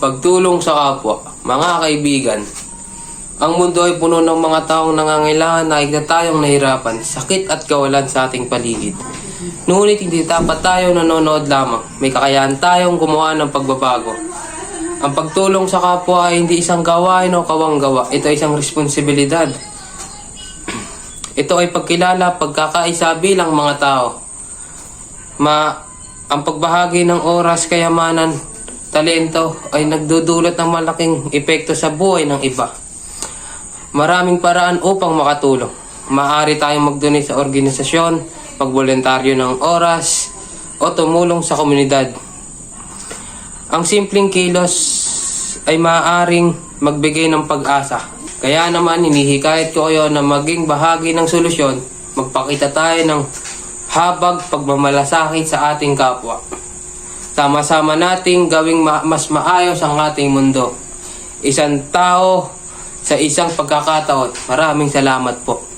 Pagtulong sa kapwa, mga kaibigan. Ang mundo ay puno ng mga taong nangangailangan nakikita tayong nahirapan, sakit at kawalan sa ating paligid. Ngunit hindi dapat tayo nanonood lamang. May kakayahan tayong gumawa ng pagbabago. Ang pagtulong sa kapwa ay hindi isang gawain o kawanggawa. Ito ay isang responsibilidad. Ito ay pagkilala, pagkakaisa bilang mga tao. Ma, ang pagbahagi ng oras, kayamanan, talento ay nagdudulot ng malaking epekto sa buhay ng iba. Maraming paraan upang makatulong. Maaari tayong mag-donate sa organisasyon, magboluntaryo ng oras, o tumulong sa komunidad. Ang simpleng kilos ay maaaring magbigay ng pag-asa. Kaya naman hinihikayat ko kayo na maging bahagi ng solusyon, magpakita tayo ng habag pagmamalasakit sa ating kapwa. Sama-sama nating gawing ma- mas maayos ang ating mundo. Isang tao sa isang pagkakataon. Maraming salamat po.